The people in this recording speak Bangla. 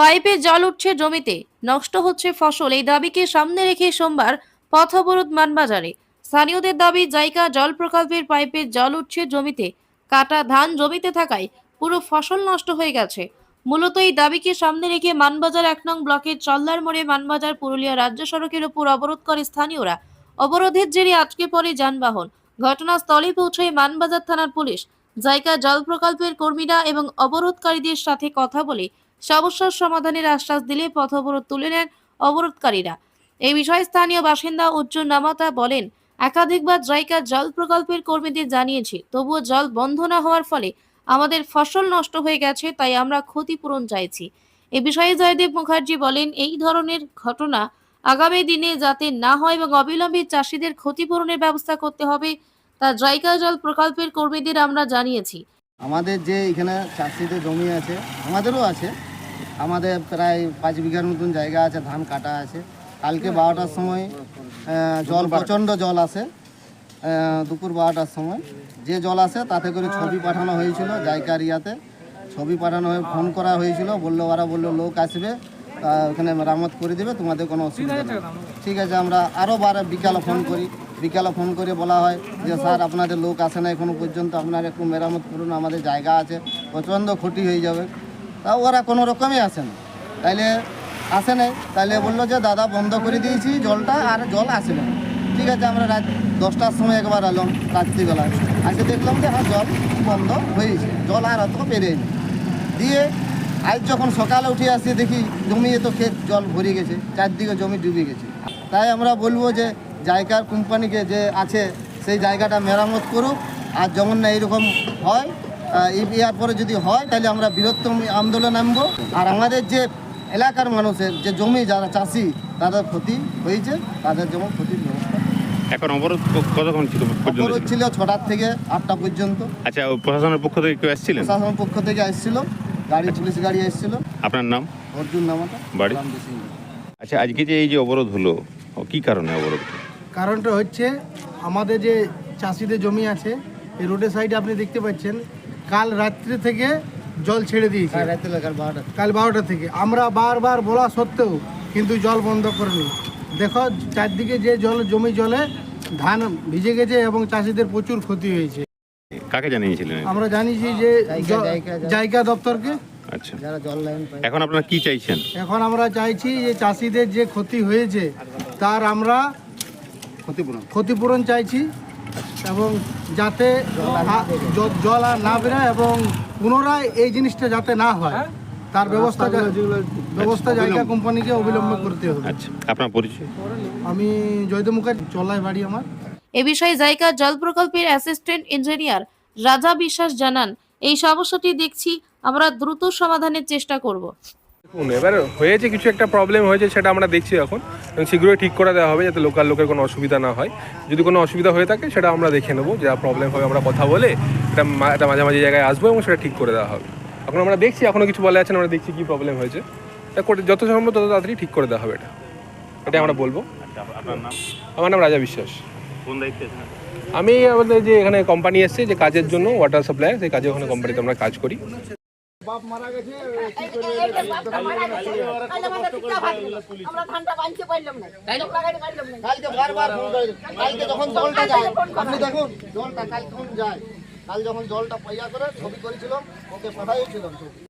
পাইপে জল উঠছে জমিতে। নষ্ট হচ্ছে ফসল। এই দাবিকে সামনে রেখে সোমবার পথ অবরোধ মানবাজারে। স্থানীয়দের দাবি জায়গা জল প্রকল্পের পাইপে জল উঠছে জমিতে। কাটা ধান জমিতে থাকায় পুরো ফসল নষ্ট হয়ে গেছে। মূলত এই দাবিকে সামনে রেখে মানবাজার এক নং ব্লকের চল্লার মোড়ে মানবাজার পুরুলিয়া রাজ্য সড়কের উপর অবরোধ করে স্থানীয়রা। অবরোধের জেরে আটকে পড়ে যানবাহন। ঘটনাস্থলে পৌঁছয় মানবাজার থানার পুলিশ। জায়গা জল প্রকল্পের কর্মীরা এবং অবরোধকারীদের সাথে কথা বলে সমস্যার সমাধানের আশ্বাস দিলে পথ অবরোধ তুলে নেন অবরোধকারীরা। এই বিষয়ে স্থানীয় বাসিন্দা উজ্জ্বল নামাতা বলেন, একাধিকবার জায়গা জল প্রকল্পের কর্মীদের জানিয়েছি, তবুও জল বন্ধ না হওয়ার ফলে আমাদের ফসল নষ্ট হয়ে গেছে, তাই আমরা ক্ষতিপূরণ চাইছি। এ বিষয়ে জয়দেব মুখার্জি বলেন, এই ধরনের ঘটনা আগামী দিনে যাতে না হয় এবং অবিলম্বে চাষিদের ক্ষতিপূরণের ব্যবস্থা করতে হবে, তা জায়গা জল প্রকল্পের কর্মীদের আমরা জানিয়েছি। আমাদের যে এখানে চাষিদের জমি আছে, আমাদেরও আছে আমাদের প্রায় পাঁচ বিঘার মতন জায়গা আছে ধান কাটা আছে। কালকে বারোটার সময় জল প্রচণ্ড জল আসে দুপুর বারোটার সময়। যে জল আসে তাতে করে ছবি পাঠানো হয়েছিল জায়গার ইয়াতে। ছবি পাঠানো হয়ে ফোন করা হয়েছিল। বলল ওরা বলল লোক আসবে ওখানে মেরামত করে দেবে তোমাদের কোনো অসুবিধা নেই। ঠিক আছে আমরা আরও বারে বিকালে ফোন করি। বিকালে ফোন করে বলা হয় যে স্যার আপনাদের লোক আসে না এখনও পর্যন্ত। আপনারা একটু মেরামত করুন আমাদের জায়গা আছে। প্রচণ্ড ক্ষতি হয়ে যাবে। তা ওরা কোনো রকমই আসে না। তাইলে আসে নাই। তাইলে বলল যে, দাদা, বন্ধ করে দিয়েছি জলটা আর জল আসবে না। ঠিক আছে, আমরা রাত দশটার সময় একবার এলাম রাত্রিবেলায়। আসে দেখলাম যে হ্যাঁ জল বন্ধ হয়েছে। জল আর অত পেরেনি দিয়ে আজ যখন সকালে উঠে আসি, দেখি জমি তো ক্ষেত জল ভরে গেছে, চারদিকে জমি ডুবে গেছে। তাই আমরা বলব যে জায়গার কোম্পানিকে যে আছে, সেই জায়গাটা মেরামত করুক। আর যেমন না এইরকম হয় ইয়ার পরে যদি হয় তাহলে আমরা বৃহত্তম আন্দোলন নামবো আর আমাদের যে এলাকার মানুষের যে জমি যারা চাষি তাদের ক্ষতি হয়েছে তাদের যেমন ক্ষতির ব্যবস্থা এখন অবরোধ কতক্ষণ ছিল পর্যন্ত? অবরোধ ছিল? ছিল ছটার থেকে আটটা পর্যন্ত। আচ্ছা প্রশাসনের পক্ষ থেকে কেউ এসেছিলেন? প্রশাসন পক্ষ থেকে এসেছিল। গাড়ি পুলিশ গাড়ি এসেছিল। আপনার নাম? অর্জুন নামাটা। বাড়ি? আচ্ছা আজকে যে এই যে অবরোধ হলো ও কি কারণে অবরোধ? কারণটা হচ্ছে আমাদের যে চাষিদের জমি আছে এই রোডের সাইডে আপনি দেখতে পাচ্ছেন কাল রাত্রি থেকে জল ছেড়ে দিয়েছে। হ্যাঁ, কাল বারোটা থেকে। আমরা বারবার বলা সত্ত্বেও কিন্তু জল বন্ধ করেনি। দেখো চারদিকে যে জল জমি জলে ধান ভিজে গেছে এবং চাষিদের প্রচুর ক্ষতি হয়েছে। কাকে জানিয়েছিলেন? আমরা জানিছি যে জায়গা- জ- জায়গা- দপ্তরকে। আচ্ছা। যারা জল লাইন পায়। এখন আপনারা কি চাইছেন? এখন আমরা চাইছি যে চাষিদের যে ক্ষতি হয়েছে তার আমরা ক্ষতিপূরণ। ক্ষতিপূরণ চাইছি। এবং যাতে জল আর না বেরোয় এবং পুনরায় এই জিনিসটা যাতে না হয় তার ব্যবস্থা ব্যবস্থা জায়গা কোম্পানিকে অবিলম্ব করতে হবে। আচ্ছা আপনার পরিচয়? আমি জয়দেব মুখার্জি চলাই বাড়ি আমার। এ বিষয়ে জায়গা জল প্রকল্পের অ্যাসিস্ট্যান্ট ইঞ্জিনিয়ার রাজা বিশ্বাস জানান এই সমস্যাটি দেখছি আমরা দ্রুত সমাধানের চেষ্টা করব। দেখুন এবার হয়েছে কিছু একটা প্রবলেম হয়েছে সেটা আমরা দেখছি এখন। শীঘ্রই ঠিক করে দেওয়া হবে যাতে লোকাল লোকের কোনো অসুবিধা না হয়। যদি কোনো অসুবিধা হয়ে থাকে সেটা আমরা দেখে নেব যা প্রবলেম হবে আমরা কথা বলে এটা মা- এটা মাঝে মাঝে জায়গায় আসব এবং সেটা ঠিক করে দেওয়া হবে। এখন আমরা দেখছি এখনও কিছু বলে আছে না, আমরা দেখছি কী প্রবলেম হয়েছে। তা করে যত সম্ভব তত তাড়াতাড়ি ঠিক করে দেওয়া হবে এটা। এটাই আমরা বলব। আমার নাম রাজা বিশ্বাস। কোন দায়িত্বে আমি আমাদের যে এখানে কোম্পানি এসছে যে কাজের জন্য ওয়াটার সাপ্লাই সেই কাজে ওখানে কোম্পানিতে আমরা কাজ করি। না লাগাইতে পারলাম না। কালকে বারবার ফোন করে কালকে যখন জলটা যায় আপনি দেখুন জলটা কাল যায় কাল যখন জলটা পাইয়া করে ছবি করেছিলাম ওকে পাঠাইছিলাম ছবি।